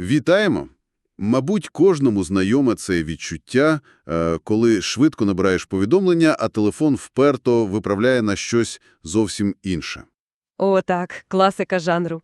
Вітаємо! Мабуть, кожному знайоме це відчуття, е, коли швидко набираєш повідомлення, а телефон вперто виправляє на щось зовсім інше. О, так, класика жанру.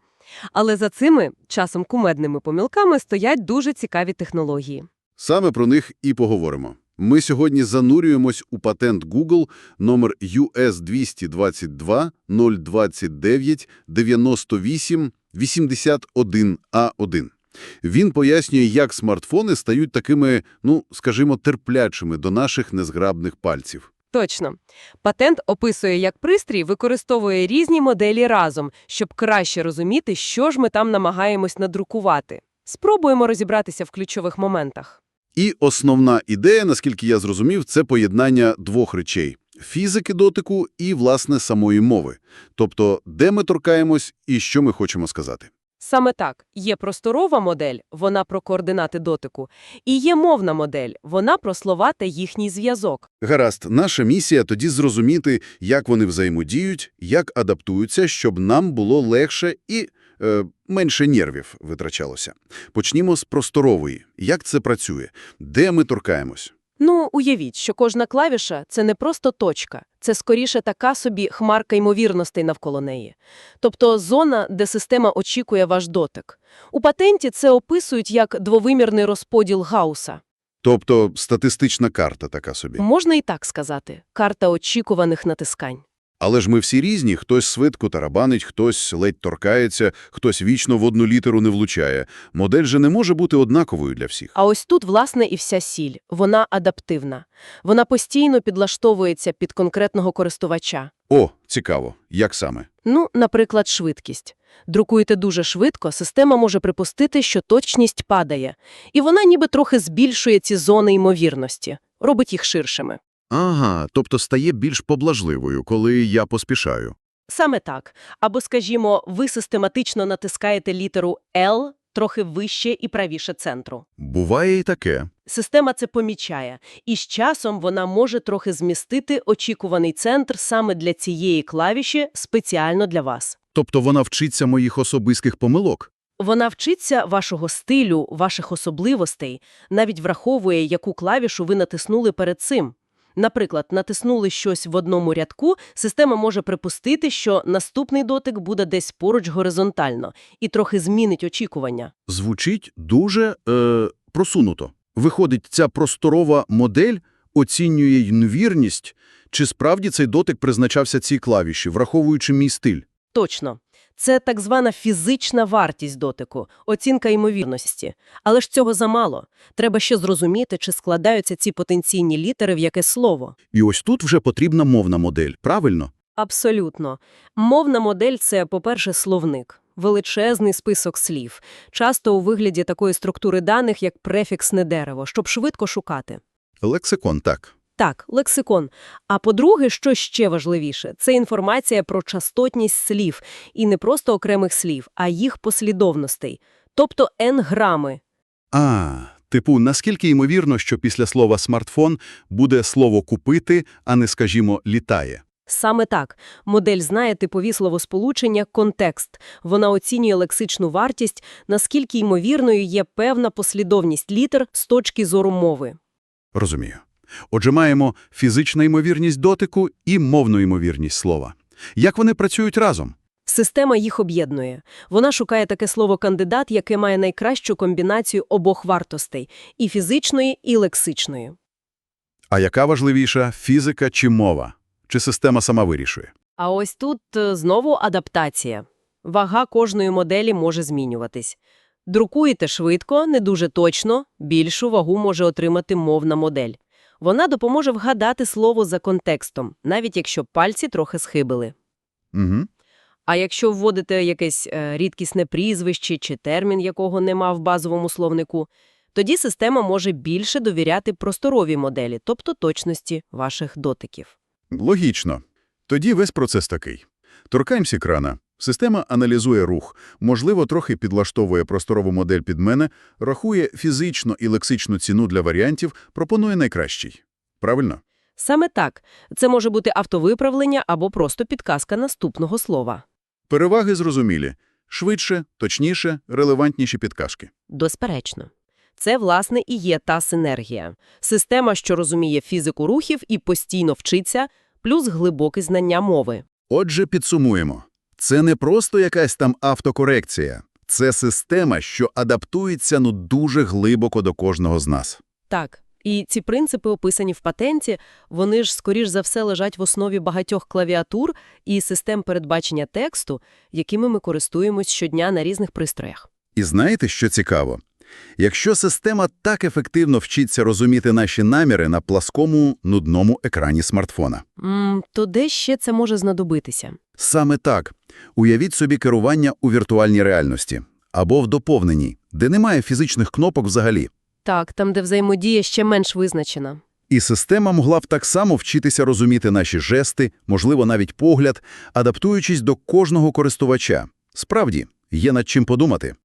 Але за цими, часом кумедними помилками, стоять дуже цікаві технології. Саме про них і поговоримо. Ми сьогодні занурюємось у патент Google номер US 222 029 98 81 A1. Він пояснює, як смартфони стають такими, ну, скажімо, терплячими до наших незграбних пальців. Точно. Патент описує, як пристрій використовує різні моделі разом, щоб краще розуміти, що ж ми там намагаємось надрукувати. Спробуємо розібратися в ключових моментах. І основна ідея, наскільки я зрозумів, це поєднання двох речей – фізики дотику і, власне, самої мови. Тобто, де ми торкаємось і що ми хочемо сказати. Саме так, є просторова модель, вона про координати дотику, і є мовна модель, вона про слова та їхній зв'язок. Гаразд, наша місія тоді зрозуміти, як вони взаємодіють, як адаптуються, щоб нам було легше і е, менше нервів витрачалося. Почнімо з просторової. Як це працює? Де ми торкаємось? Ну, уявіть, що кожна клавіша – це не просто точка, це скоріше така собі хмарка ймовірностей навколо неї. Тобто зона, де система очікує ваш дотик. У патенті це описують як двовимірний розподіл Гауса. Тобто статистична карта така собі. Можна і так сказати – карта очікуваних натискань. Але ж ми всі різні, хтось швидко тарабанить, хтось ледь торкається, хтось вічно в одну літеру не влучає. Модель же не може бути однаковою для всіх. А ось тут, власне, і вся сіль. Вона адаптивна. Вона постійно підлаштовується під конкретного користувача. О, цікаво. Як саме? Ну, наприклад, швидкість. Друкуєте дуже швидко, система може припустити, що точність падає. І вона ніби трохи збільшує ці зони ймовірності, робить їх ширшими. Ага, тобто стає більш поблажливою, коли я поспішаю. Саме так. Або, скажімо, ви систематично натискаєте літеру L трохи вище і правіше центру. Буває і таке. Система це помічає, і з часом вона може трохи змістити очікуваний центр саме для цієї клавіші спеціально для вас. Тобто вона вчиться моїх особистих помилок. Вона вчиться вашого стилю, ваших особливостей, навіть враховує, яку клавішу ви натиснули перед цим. Наприклад, натиснули щось в одному рядку, система може припустити, що наступний дотик буде десь поруч горизонтально і трохи змінить очікування. Звучить дуже е, просунуто. Виходить, ця просторова модель оцінює ймовірність, чи справді цей дотик призначався цій клавіші, враховуючи мій стиль. Точно. Це так звана фізична вартість дотику, оцінка ймовірності. Але ж цього замало. Треба ще зрозуміти, чи складаються ці потенційні літери в яке слово. І ось тут вже потрібна мовна модель, правильно? Абсолютно. Мовна модель – це, по-перше, словник. Величезний список слів, часто у вигляді такої структури даних, як префіксне дерево, щоб швидко шукати. Лексикон, так. Так, лексикон. А по-друге, що ще важливіше, це інформація про частотність слів, і не просто окремих слів, а їх послідовностей, тобто n-грами. А, типу, наскільки ймовірно, що після слова «смартфон» буде слово «купити», а не, скажімо, «літає». Саме так. Модель знає типові словосполучення «контекст». Вона оцінює лексичну вартість, наскільки ймовірною є певна послідовність літер з точки зору мови. Розумію. Отже, маємо фізична ймовірність дотику і мовну ймовірність слова. Як вони працюють разом? Система їх об'єднує. Вона шукає таке слово «кандидат», яке має найкращу комбінацію обох вартостей – і фізичної, і лексичної. А яка важливіша – фізика чи мова? Чи система сама вирішує? А ось тут е, знову адаптація. Вага кожної моделі може змінюватись. Друкуєте швидко, не дуже точно, більшу вагу може отримати мовна модель. Вона допоможе вгадати слово за контекстом, навіть якщо пальці трохи схибили. Угу. А якщо вводите якесь е, рідкісне прізвище чи термін, якого нема в базовому словнику, тоді система може більше довіряти просторовій моделі, тобто точності ваших дотиків. Логічно. Тоді весь процес такий. Торкаємось екрана. Система аналізує рух, можливо, трохи підлаштовує просторову модель під мене, рахує фізичну і лексичну ціну для варіантів, пропонує найкращий. Правильно? Саме так. Це може бути автовиправлення або просто підказка наступного слова. Переваги зрозумілі. Швидше, точніше, релевантніші підказки. Безперечно. Це, власне, і є та синергія. Система, що розуміє фізику рухів і постійно вчиться, плюс глибоке знання мови. Отже, підсумуємо. Це не просто якась там автокорекція. Це система, що адаптується ну дуже глибоко до кожного з нас. Так, і ці принципи, описані в патенті, вони ж, скоріш за все, лежать в основі багатьох клавіатур і систем передбачення тексту, якими ми користуємось щодня на різних пристроях. І знаєте, що цікаво? Якщо система так ефективно вчиться розуміти наші наміри на пласкому, нудному екрані смартфона. М, то де ще це може знадобитися? Саме так. Уявіть собі керування у віртуальній реальності. Або в доповненій, де немає фізичних кнопок взагалі. Так, там, де взаємодія ще менш визначена. І система могла б так само вчитися розуміти наші жести, можливо, навіть погляд, адаптуючись до кожного користувача. Справді, є над чим подумати.